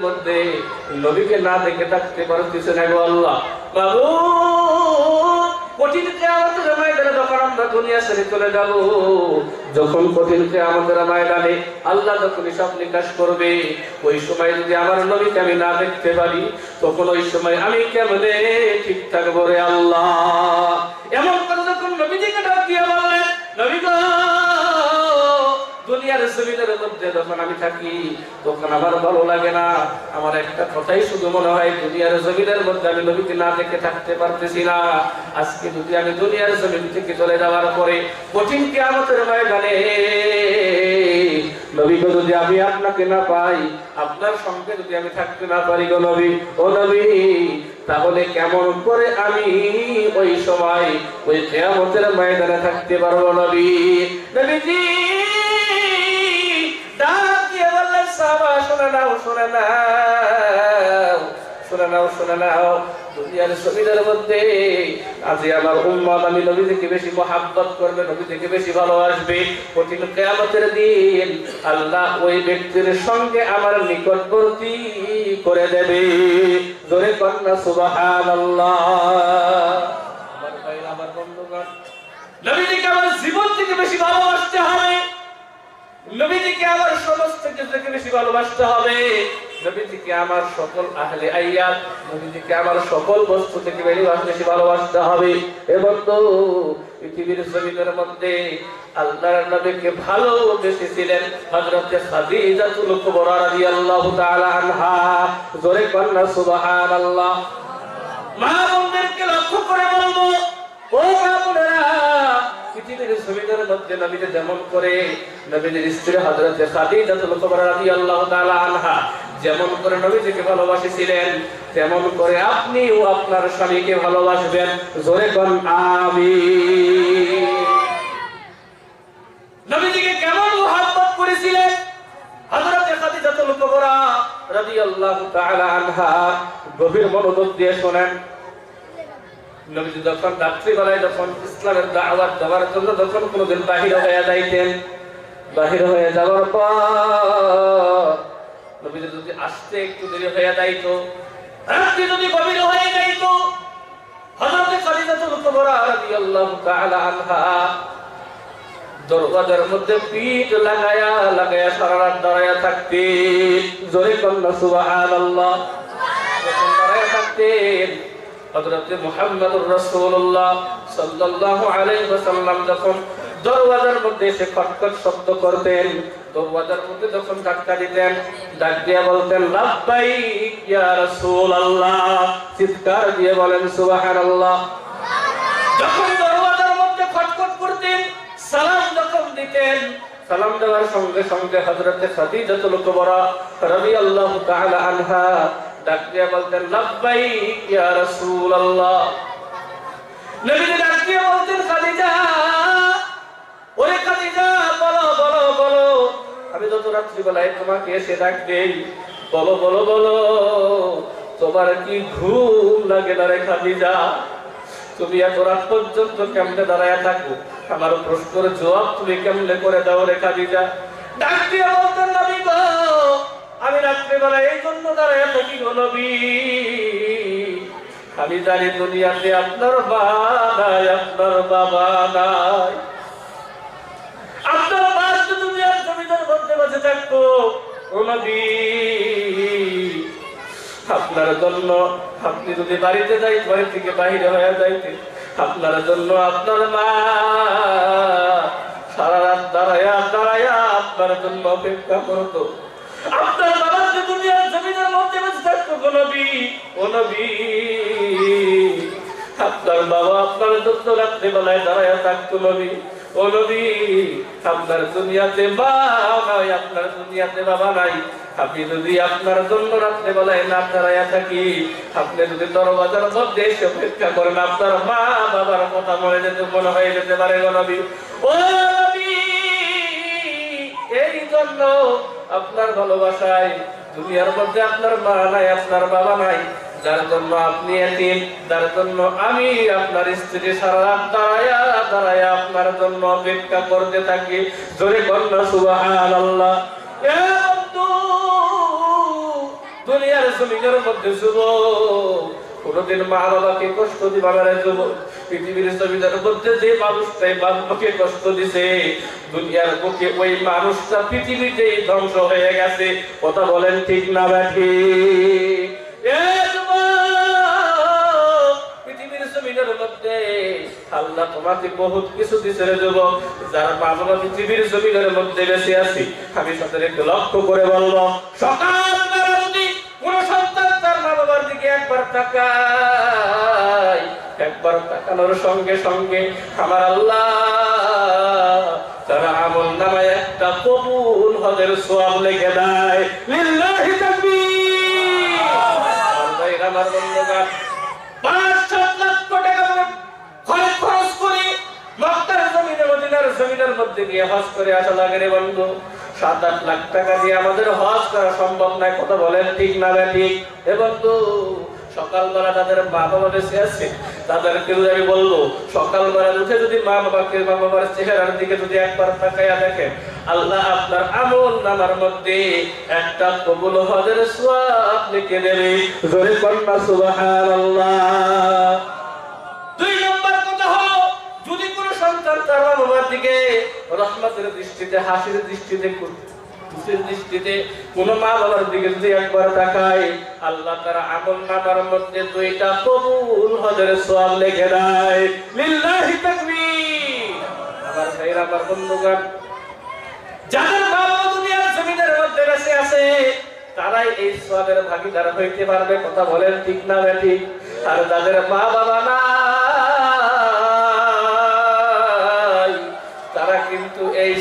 মধ্যে নবীকে না দেখে থাকতে পারতেছে না গো আল্লাহ। বাবু, কঠিন ময়দানে আল্লাহ ওই সময় যদি আমার নবীকে আমি না দেখতে পারি, তখন ওই সময় আমি কেমনে ঠিক থাকব রে আল্লাহ? এমন কথা যখন নবী দুনিয়ার জমিনের মধ্যে যখন আমি থাকি, তখন আমার ভালো লাগে না। আমার একটা কথাই শুধু মনে হয়, দুনিয়ার জমিনের মধ্যে আমি নবীকে না দেখে থাকতে পারতেছি না। আজকে যদি আমি দুনিয়ার জমিন থেকে চলে যাওয়ার পরে কঠিন কি আমাদের ময়দানে নবীকে যদি আমি আপনাকে না পাই, আপনার সঙ্গে যদি আমি থাকতে না পারি গো নবী, ও নবী, তাহলে কেমন করে আমি ওই সময় ওই কেয়ামতের ময়দানে থাকতে পারব নবী? নবীজি শুনে নাও শুনে নাও শুনে নাও। দুনিয়ার আমার উম্মত আমি নবী বেশি মহাব্বত করবে নবী থেকে বেশি ভালোবাসবে। আল্লাহ ওই ব্যক্তির সঙ্গে আমার নিকটবর্তী করে দেবে। জোরে কন্যা সুবাহান আল্লাহ আমার ভাইরা, আমার বন্ধুগণ নবীজিকে আমার জীবন থেকে বেশি ভালোবাসতে হবে। নবীজিকে আমার সমস্ত কিছু থেকে বেশি ভালোবাসতে হবে। নবীজিকে আমার সকল আহলে আইয়াত, নবীজিকে আমার সকল বস্তু থেকে বেশি ভালোবাসতে হবে। এবং তো পৃথিবীর জমিনের মধ্যে আল্লাহর নবীকে ভালোবেসেছিলেন হযরত খাদিজাতুল কুবরা রাদিয়াল্লাহু তাআলা আনহা। জোরে কন্যা সুবহানাল্লাহ। মা বোনদেরকে লক্ষ্য করে বলব, ও মা পৃথিবীর জমিনের মধ্যে নবীকে যেমন করে নবীদের স্ত্রী হযরত খাদিজাতুল কুবরা রাদিয়াল্লাহু তাআলা আনহা নবীজিকে ভালোবাসিছিলেন, তেমন করে আপনিও আপনার স্বামীকে ভালোবাসবেন। জোরে কোন আমিন। নবীজিকে কেমন মহব্বত করেছিলেন? হযরত খাদিজাতুল কুবরা রাদিয়াল্লাহু তাআলা আনহা গভীর মনোযোগ দিয়ে শুনেন। নবীজি যখন রাত্রিবেলায় যখন ইসলামের দাওয়াত দেওয়ার জন্য যখন কোনোদিন বাহির হয়ে যাইতেন, বাহির হয়ে যাওয়ার পর যদি আসতে একটু দেরি হয়ে যাইতো, রাত্রি হয়ে মধ্যে পিঠ লাগায়া লাগায়া সারা রাত দাঁড়ায়া থাকতে জোরে কন্যা সুবহানাল্লাহ। থাকতেন। হযরত মুহাম্মদুর রাসূলুল্লাহ সাল্লাল্লাহু আলাইহি ওয়াসাল্লাম যখন দরওয়াজার মধ্যে এসে খটখট শব্দ করতেন, দরওয়াজার মধ্যে যখন ধাক্কা দিতেন, ডাক দিয়ে বলতেন, লাব্বাইক ইয়া রাসূলুল্লাহ। চিৎকার দিয়ে বলেন, সুবহানাল্লাহ। যখন দরওয়াজার মধ্যে খটখট করতেন, সালাম যখন দিতেন, সালাম দেওয়ার সঙ্গে সঙ্গে হযরত খাদিজাতুল কুবরা রাদিয়াল্লাহু তাআলা আনহা আমি যত তোমাকে এসে বলো বলো বলো, তোমার কি ঘুম লাগে না রে খাদিজা? তুমি এত রাত পর্যন্ত কেমনে দাঁড়ায় থাকো? আমার প্রশ্নের জবাব তুমি কেমনে করে দাও রে খাদিজা? ডাক বলতেন, নবী গো আমি রাত্রিবেলা এই জন্য দাঁড়ায় থাকি গো নবী? আমি জানি দুনিয়াতে আপনার নাই আপনার বাবা নাই। আপনার যদি দুনিয়ার জমিদার মধ্যে বসে থাকতো আপনার জন্য আপনি যদি বাড়িতে যাই বাড়ি থেকে বাহিরে হয়ে যাইতে, আপনার জন্য আপনার মা সারা রাত দাঁড়ায়া দাঁড়ায়া আপনার জন্য অপেক্ষা করতো। আপনার বাবা যে দুনিয়ার জমিনের মধ্যে বসে থাকতো গো নবী, ও নবী, আপনার বাবা আপনার জন্য রাত্রিবেলায় দাঁড়ায়া থাকতো, নবী, ও নবী, আপনার দুনিয়াতে মা নাই, আপনার দুনিয়াতে বাবা নাই আপনি যদি আপনার জন্য রাত্রে বেলায় না দাঁড়াইয়া থাকি, আপনি যদি দরবাজার মধ্যে এসে অপেক্ষা করেন, আপনার মা বাবার কথা মনে যেতে, মনে হয়ে যেতে পারে গো নবী। ও নবী, এই জন্য আপনার ভালোবাসায়, দুনিয়ার মধ্যে আপনার মা নাই, আপনার বাবা নাই, যার জন্য আপনি এতিম, যার জন্য আমি আপনার স্ত্রী সারা দাঁড়ায়া দাঁড়ায়া আপনার জন্য অপেক্ষা করতে থাকি। জোরে কন্যা সুবাহান আল্লাহ দুনিয়ার জমিনের মধ্যে যুবক, কোনদিন মা বাবাকে কষ্ট দিবা না রে যুবক। পৃথিবীর জমিনের মধ্যে যে মানুষটাই কষ্ট দিছে, দুনিয়ার বুকে ওই মানুষটা পৃথিবীতেই ধ্বংস হয়ে গেছে। কথা বলেন ঠিক না ব্যাঠি আল্লাহ তোমাকে বহুত কিছু দিছে যুবক। যার মা বাবা পৃথিবীর জমিনের মধ্যে বেঁচে আছি, আমি তাদের একটু লক্ষ্য করে বলব, সকাল কোন সন্তান তার মা দিকে একবার তাকায়। একবার তাকানোর সঙ্গে সঙ্গে আমার আল্লাহ তারা আমল নামায় একটা কবুল হজের সোয়াব লেগে খরচ মধ্যে করে লাগে রে বন্ধু। সাত আট লাখ টাকা দিয়ে আমাদের হজ করা সম্ভব নয়, কথা বলেন ঠিক না ঠিক? সকালবেলা তাদের বাবা বেঁচে আছে তাদেরকে যদি আমি বলব? সকালবেলা উঠে যদি মা বাবাকে মা বাবার চেহারার দিকে যদি একবার তাকাইয়া দেখেন, আল্লাহ আপনার আমল নামার মধ্যে একটা কবুল হজের সোয়াব লিখে দেবে। জোরে কন্যা সুবহানাল্লাহ। দুই নম্বর কথা যদি কোনো সন্তান তার বাবার দিকে রহমতের দৃষ্টিতে, হাসির দৃষ্টিতে খুশির দৃষ্টিতে কোন মা বাবার দিকে যদি একবার তাকায়, আল্লাহ আমল নামার মধ্যে দুইটা কবুল হজের দেয় বাবা মধ্যে আছে, তারাই এই সবের ভাগিদার হইতে পারবে, কথা বলেন ঠিক না বেটি আর যাদের মা বাবা নাই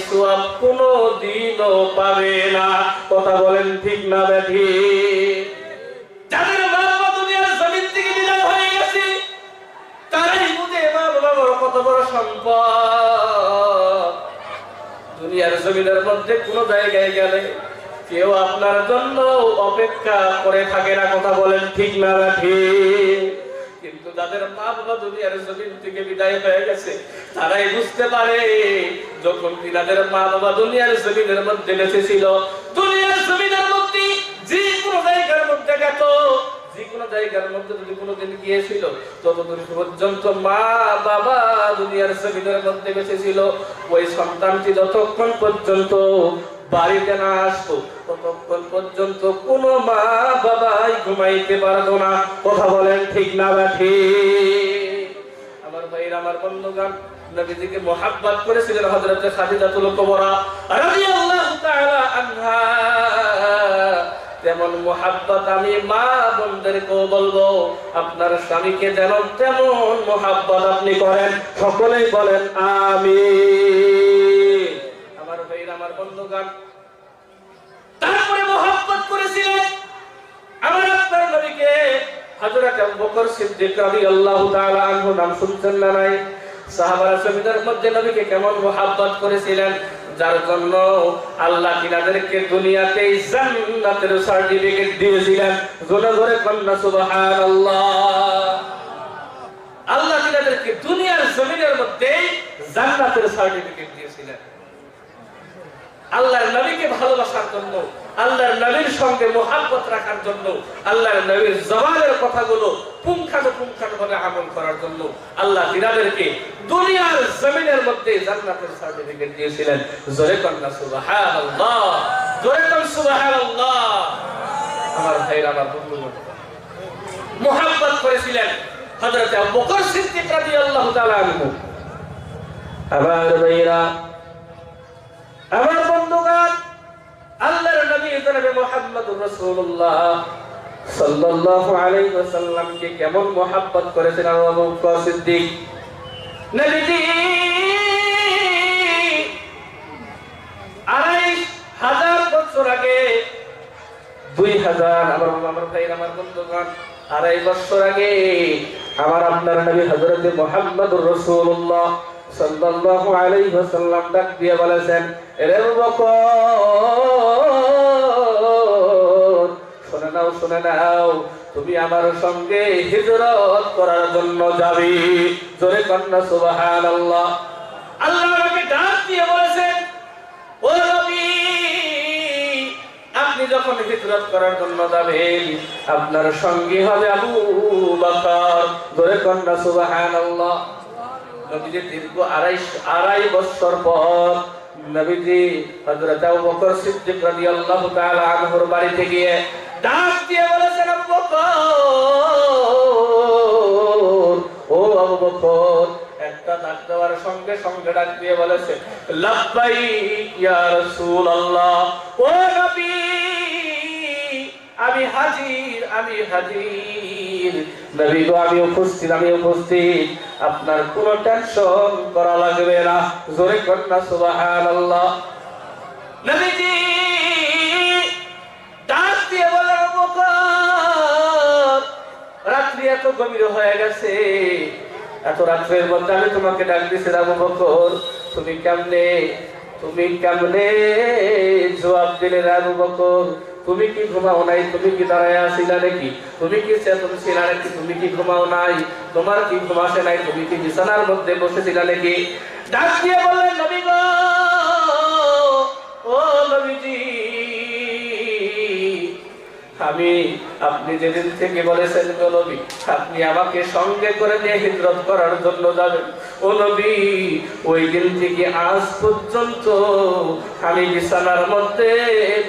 সোয়াব কোনো দিনও পাবে না। কথা বলেন ঠিক না যাদের মা বাবা দুনিয়ার জমিন থেকে দুনিয়ার মধ্যে কোন জায়গায় গেলে কেউ আপনার জন্য অপেক্ষা করে থাকে না। কথা বলেন ঠিক না না ঠিক কিন্তু যাদের মা বাবা দুনিয়ার জমিন থেকে বিদায় হয়ে গেছে, তারাই বুঝতে পারে, যখন তিনাদের মা বাবা দুনিয়ার জমিনের মধ্যে বেঁচে দুনিয়ার জমিনের মধ্যে যে কোনো জায়গার মধ্যে গেত যে কোনো জায়গার মধ্যে যদি কোনোদিন গিয়েছিল ততদিন পর্যন্ত মা বাবা দুনিয়ার জমিনের মধ্যে বেঁচে ছিল ওই সন্তানটি যতক্ষণ পর্যন্ত বাড়িতে না আসতো ততক্ষণ পর্যন্ত কোনো মা বাবাই ঘুমাইতে পারতো না। কথা বলেন ঠিক না বা আমার ভাইরা আমার বন্ধুগান, নবীজিকে মোহাব্বত আমি মা বোনদেরকেও বলব, আপনার স্বামীকে যেন তেমন মোহাব্বত আপনি করেন। সকলেই বলেন আমি বন্ধুগান তারপরে মোহাব্বত করেছিলেন। আমার আপনার নবীকে হযরত বকর সিদ্দিক রাদিয়াল্লাহু তাআলা আনহু নাম শুনছেন না নাই? সাহাবারা সমিদার মধ্যে নবীকে কেমন মোহাব্বত করেছিলেন? যার জন্য আল্লাহ তিনাদেরকে দুনিয়াতে জান্নাতের সার্টিফিকেট দিয়েছিলেন। জোরে জোরে কন্যা, সুবহানাল্লাহ। আল্লাহ তিনাদেরকে দুনিয়ার জমিনের মধ্যে জান্নাতের সার্টিফিকেট দিয়েছিলেন। আল্লাহর নবীকে ভালোবাসার জন্য, আল্লাহর নবীর সঙ্গে মোহাব্বত রাখার জন্য, আল্লাহর নবীর জবানের কথাগুলো পুঙ্খানু পুঙ্খানু ভাবে আমল করার জন্য আল্লাহ তিনাদেরকে দুনিয়ার জমিনের মধ্যে জান্নাতের সার্টিফিকেট দিয়েছিলেন। জোরে কন্যা সুবহানাল্লাহ। জোরে কন, সুবহানাল্লাহ। আমার ভাইরা আমার বন্ধুগণ, মোহাব্বত করেছিলেন হযরত আবু বকর সিদ্দিক রাদিয়াল্লাহু তাআলা আমার ভাইরা আমার আল্লাহর নবী মুহাম্মদুর রাসূলুল্লাহ সাল্লাল্লাহু আলাইহি কেমন মোহাব্বত করেছেন বকর সিদ্দিক? নবীজি আড়াই হাজার বছর আগে, দুই হাজার, আমার আমার ভাই আমার বন্ধুগণ, আড়াই বছর আগে, আমার আপনার নবী হযরতে মুহাম্মদুর রাসূলুল্লাহ সাল্লাল্লাহু আলাইহি ওয়াসাল্লাম ডাক দিয়ে বলেছেন, এরে বকর শুনে নাও শুনে নাও, তুমি আমার সঙ্গে হিজরত করার জন্য যাবি। জোরে সুবহানাল্লাহ। আল্লাহ আমাকে ডাক দিয়ে বলেছেন, ও নবী, আপনি যখন হিজরত করার জন্য যাবেন, আপনার সঙ্গী হবে আবু বকর। ধরে কন্যা, সুবহানাল্লাহ। নবীজি দীর্ঘ আড়াই আড়াই বছর পর নবীজি হযরত আবু বকর সিদ্দিক রাদিয়াল্লাহু তাআলা আনহুর বাড়িতে গিয়ে ডাক দিয়ে বলেছেন, আবু বকর, ও আবু বকর। একটা ডাক দেওয়ার সঙ্গে সঙ্গে ডাক দিয়ে বলেছে লাব্বাই ইয়া রাসূলুল্লাহ, ও নবী, আমি হাজির আমি হাজির। নবী আমি উপস্থিত আমি উপস্থিত। আপনার টেনশন করা লাগবে না। জোরে কন্যা ডাক হয়ে গেছে। এত রাত্রের মধ্যে তোমাকে ডাক আবু বকর। তুমি কেমনে তুমি কেমনে জবাব দিলে রে আবু বকর? তুমি কি ঘুমাও নাই? তুমি কি দাঁড়ায় আসিলা নাকি? তুমি কি চেতন ছিলা নাকি? তুমি কি ঘুমাও নাই? তোমার কি ঘুম আসে নাই? তুমি কি বিছানার মধ্যে বসেছিলা নাকি? ডাক দিয়ে বললেন, নবী গো! ও নবীজি! আমি, আপনি যেদিন থেকে বলেছেন গো নবী, আপনি আমাকে সঙ্গে করে নিয়ে হিজরত করার জন্য যাবেন। ও নবী, ওই দিন থেকে আজ পর্যন্ত আমি বিছানার মধ্যে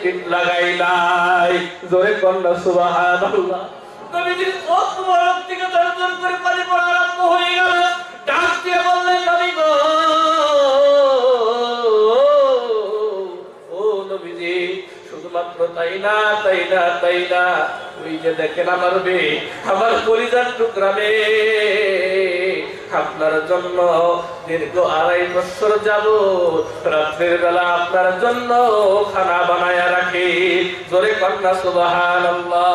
পিঠ লাগাই নাই। জোরে কন্যা সুবহানাল্লাহ। নবীজির চোখ মোবারক থেকে দরদর করে পানি পড়া আরম্ভ হয়ে গেল। ডাক দিয়ে বললেন, নবী গো তাই না না আমার আপনার জন্য দীর্ঘ আড়াই বছর যাব রাত্রের বেলা আপনার জন্য খানা বানায়া রাখি। জোরে কন্যা সুবহানাল্লাহ।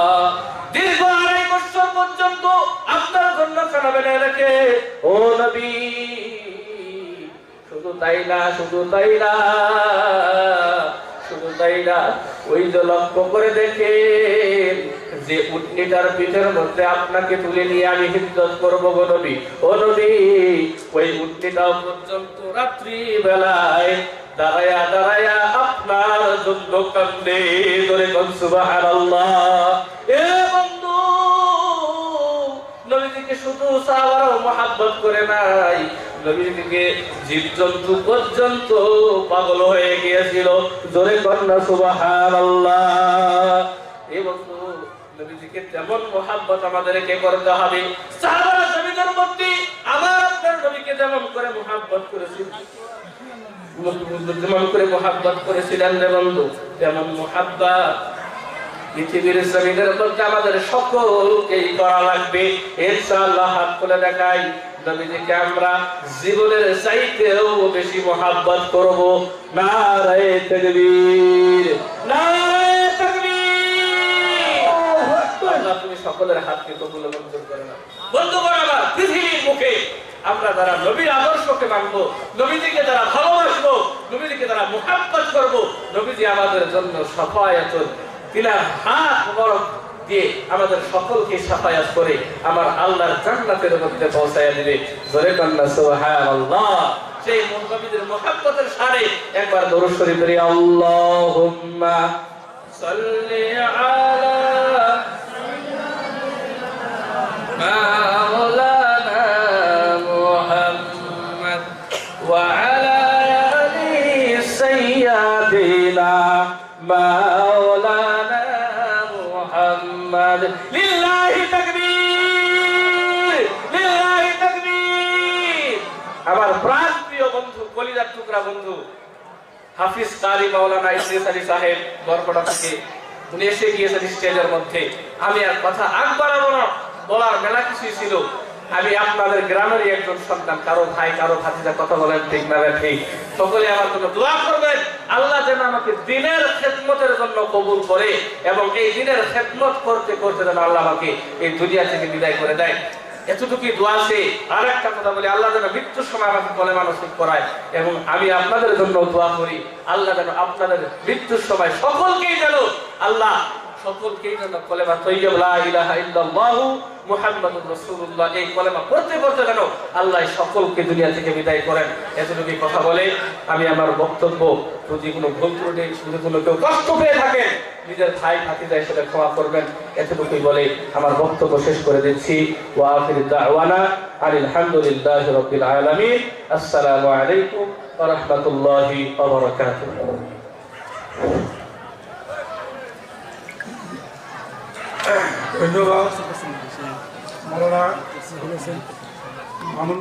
দীর্ঘ আড়াই বছর পর্যন্ত আপনার জন্য খানা বানায় রাখে। ও নবী, শুধু তাই না শুধু তাই না আপনাকে তুলে নিয়ে আমি হিদ্দত করব গো নবী। ও নবী, ওই উটনিটাও পর্যন্ত রাত্রি বেলায় দাঁড়ায়া দাঁড়ায়া আপনার জন্য কান্দে ধরে কোন সুবহানাল্লাহ। এ সাহাবারাও করে নাই। নবীজিকে জীবজন্তু পাগল হয়ে গিয়েছিল। জোরে কন্যা, সুবহানাল্লাহ। এই বন্ধু নবীজিকে তেমন মহাব্বত আমাদেরকে করতে হবে, সাহাবারা জমিনের মধ্যে আমার আপনার নবীকে যেমন করে মহাব্বত করেছিল যেমন করে মহাব্বত করেছিলেন রে বন্ধু, তেমন মহাব্বত পৃথিবীর জমিনের মধ্যে আমাদের সকলকেই করা লাগবে। ইনশাআল্লাহ হাত খুলে দেখাই। নবীজিকে আমরা জীবনের চাইতেও বেশি মহাব্বত করব। নারায়ে তাকবীর। নারায়ে করে নাও বন্ধুগণ, আমার পৃথিবীর মুখে আমরা যারা নবীর আদর্শকে মানব, নবীজিকে যারা ভালোবাসবো, নবীজিকে যারা মুহাব্বত করব, নবীজি আমাদের জন্য সফায়াত তিনার হাত মোবারক দিয়ে আমাদের সকলকে সাফায়াত করে আমার আল্লাহর জান্নাতের মধ্যে পৌঁছায় দিবে। জোরে সুবহানাল্লাহ। সেই মুহাম্মদের মুহাব্বতের সারে একবার দরুদ শরীফ পড়ি, আল্লাহুম্মা সাল্লি আলা মাওলানা মুহাম্মদ ওয়া আলা আলি সাইয়্যিদিনা মাওলানা নামাজ লিল্লাহি তাকবীর লিল্লাহি তাকবীর। আমার প্রাণ প্রিয় বন্ধু, কলিজার টুকরা বন্ধু, হাফিজ কারি মাওলানা ইসরিস আলী সাহেব বরপড়া থেকে, উনি এসে গিয়েছেন স্টেজের মধ্যে। আমি আর কথা আগ বাড়াবো না, বলার মেলা কিছুই ছিল। আমি আপনাদের গ্রামেরই একজন সন্তান, কারও ভাই, কারও ভাতিজা, কথা বলেন ঠিক না ঠিক। সকলে আমার জন্য দোয়া করবেন। আল্লাহ যেন আমাকে দিনের খেদমতের জন্য কবুল করে এবং এই দিনের খেদমত করতে করতে যেন আল্লাহ আমাকে এই দুনিয়া থেকে বিদায় করে দেয়। এতটুকুই দোয়া আছে। আর একটা কথা বলি, আল্লাহ যেন মৃত্যুর সময় আমাকে বলে মানসিক করায় এবং আমি আপনাদের জন্য দোয়া করি। আল্লাহ যেন আপনাদের মৃত্যুর সময় সকলকেই যেন আল্লাহ সকলকেই যেন কলেমা তৈয়ব, লা ইলাহা এই কলেমা পড়তে পড়তে যেন আল্লাহ সকলকে দুনিয়া থেকে বিদায় করেন। এতটুকুই কথা বলে আমি আমার বক্তব্য, যদি কোনো ভুল ত্রুটি, যদি কোনো কেউ কষ্ট পেয়ে থাকেন, নিজের ভাই ভাতিজাই সেটা ক্ষমা করবেন। এতটুকুই বলে আমার বক্তব্য শেষ করে দিচ্ছি। ওয়া আখির দাওয়ানা আলহামদুলিল্লাহি রাব্বিল আলামিন। আসসালামু আলাইকুম ওয়া রাহমাতুল্লাহি Pedro va, Morola, ver.